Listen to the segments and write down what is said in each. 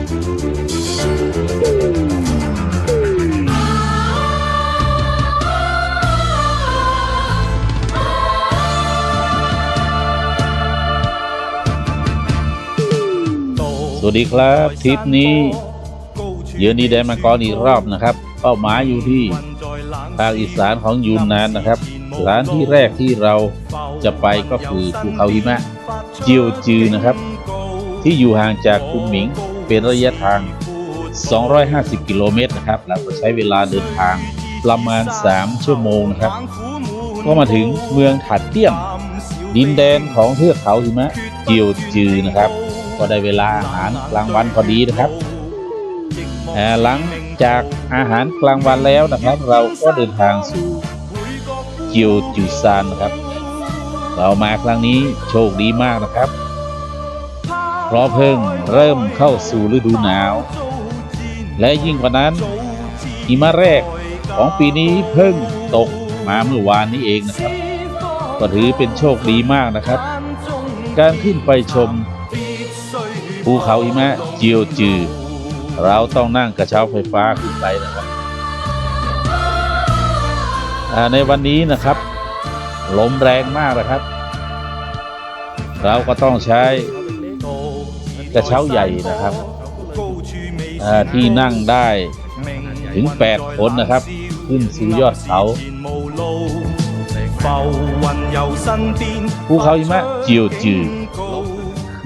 สวัสดีครับทริปนี้เยือนดีแดนมังกรอีกรอบนะครับ เป้าหมายอยู่ที่ภาคอีสานของยูนนานนะครับสถานที่แรกที่เราจะไปก็คือภูเขาหิมะเจียวจือนะครับ ที่อยู่ห่างจากคุนหมิง เป็นระยะทาง 250 กิโลเมตรนะครับ แล้วก็ใช้เวลาเดินทางประมาณ 3 ชั่วโมงนะครับ ก็มาถึงเมืองถัดเตี้ยม ดินแดนของเทือกเขาหิมะเจียวจือนะครับ ก็ได้เวลาอาหารกลางวันพอดีนะครับหลังจากอาหารกลางวันแล้วนะครับ เราก็เดินทางสู่เจียวจือซานนะครับ เรามาครั้งนี้โชคดีมากนะครับ เพราะเพิ่งเริ่มเข้าสู่ฤดูหนาว และยิ่งกว่านั้นหิมะแรกของปีนี้เพิ่งตกมาเมื่อวานนี้เองนะครับ ก็ถือเป็นโชคดีมากนะครับ การขึ้นไปชมภูเขาหิมะเจียวจือ เราต้องนั่งกระเช้าไฟฟ้าขึ้นไปนะครับในวันนี้นะครับลมแรงมากนะครับ เราก็ต้องใช้ กระเช้าใหญ่นะครับที่นั่งได้ถึง 8 คนนะครับ ขึ้นสู่ยอดเขาภูเขาหิมะเจียวจือ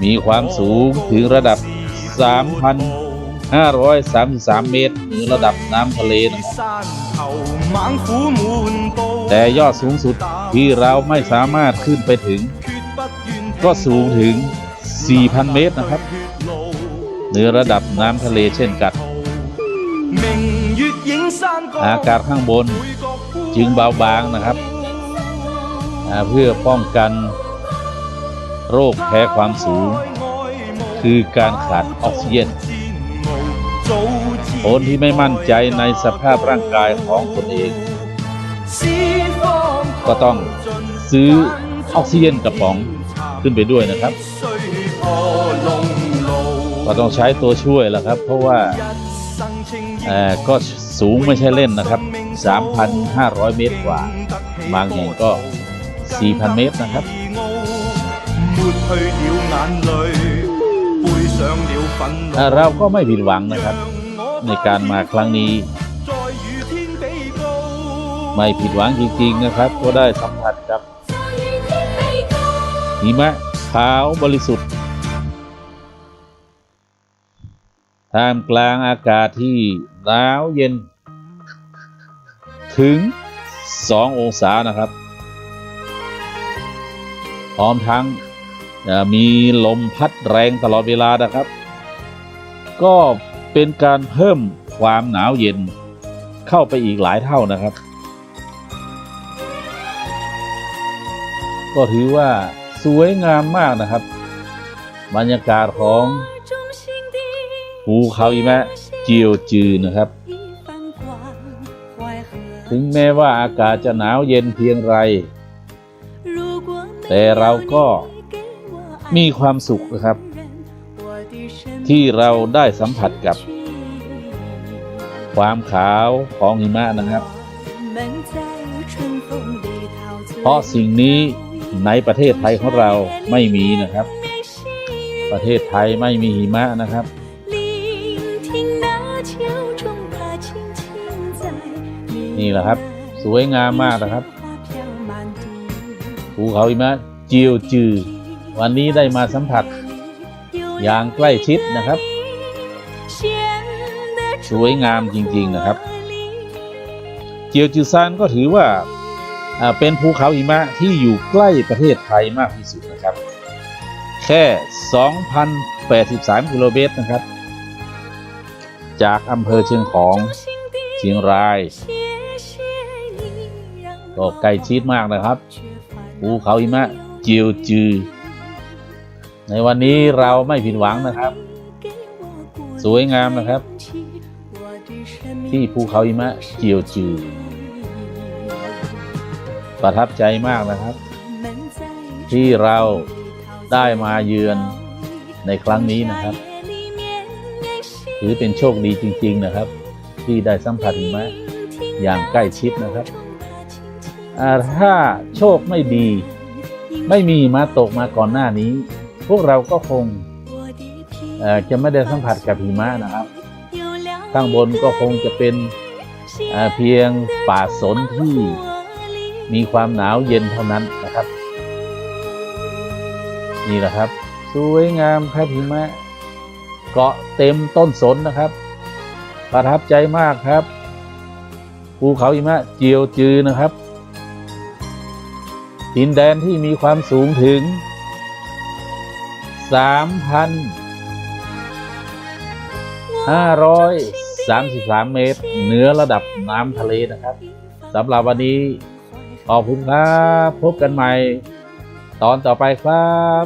มีความสูงถึงระดับ 3,533 เมตรหนือระดับน้ำทะเลนะครับแต่ยอดสูงสุดที่เราไม่สามารถขึ้นไปถึง ก็สูงถึง 4,000 เมตรนะครับเหนือระดับน้ำทะเลเช่นกัน อากาศข้างบนจึงเบาบางนะครับอ่าเพื่อป้องกันโรคแพ้ความสูง คือการขาดออกซิเจนคนที่ไม่มั่นใจในสภาพร่างกายของตนเอง ก็ต้องซื้อออกซิเจนกระป๋องขึ้นไปด้วยนะครับ ก็ต้องใช้ตัวช่วยแล้วครับ เพราะว่าเอ่อก็สูงไม่ใช่เล่นนะครับ 3,500 เมตรกว่า บางแห่งก็ 4,000 เมตรนะครับอ่าเราก็ไม่ผิดหวังนะครับ ในการมาครั้งนี้ ไม่ผิดหวังจริงๆนะครับ ก็ได้สัมผัสกับหิมะขาวบริสุทธิ์ ท่ามกลางอากาศที่หนาวเย็น ถึง 2 องศานะครับ พร้อมทั้งมีลมพัดแรงตลอดเวลานะครับ ก็เป็นการเพิ่มความหนาวเย็นเข้าไปอีกหลายเท่านะครับ ก็ถือว่าสวยงามมากนะครับ บรรยากาศของ ภูเขาหิมะเจียวจือนะครับ ถึงแม้ว่าอากาศจะหนาวเย็นเพียงไร แต่เราก็มีความสุขนะครับ ที่เราได้สัมผัสกับ ความขาวของหิมะนะครับ เพราะสิ่งนี้ในประเทศไทยของเราไม่มีนะครับ ประเทศไทยไม่มีหิมะนะครับ นี่แหละครับ สวยงามมากนะครับภูเขาหิมะเจียวจือ วันนี้ได้มาสัมผัส อย่างใกล้ชิดนะครับ สวยงามจริงๆนะครับ เจียวจือซานก็ถือว่าเป็นภูเขาหิมะที่อยู่ใกล้ประเทศไทยมากที่สุดนะครับ แค่ 2,083 กิโลเมตรนะครับ จากอำเภอเชียงของเชียงราย ก็ใกล้ชิดมากนะครับภูเขาหิมะเจียวจือ ในวันนี้เราไม่ผิดหวังนะครับ สวยงามนะครับ ที่ภูเขาหิมะเจียวจือ ประทับใจมากนะครับ ที่เราได้มาเยือนในครั้งนี้นะครับถือเป็นโชคดีจริง ๆนะครับ ที่ได้สัมผัสหิมะอย่างใกล้ชิดนะครับ ถ้าโชคไม่ดี ไม่มีมะตกมาก่อนหน้านี้ พวกเราก็คงจะไม่ได้สัมผัสกับหิมะนะครับ ข้างบนก็คงจะเป็นเพียงป่าสนที่มีความหนาวเย็นเท่านั้นนะครับ นี่แหละครับ สวยงามครับหิมะเกาะเต็มต้นสนนะครับ ประทับใจมากครับภูเขาหิมะเจียวจือนะครับ ดินแดนที่มีความสูงถึง 3,533 เมตร เหนือระดับน้ำทะเลนะครับสำหรับวันนี้ขอบคุณครับ พบกันใหม่ ตอนต่อไปครับ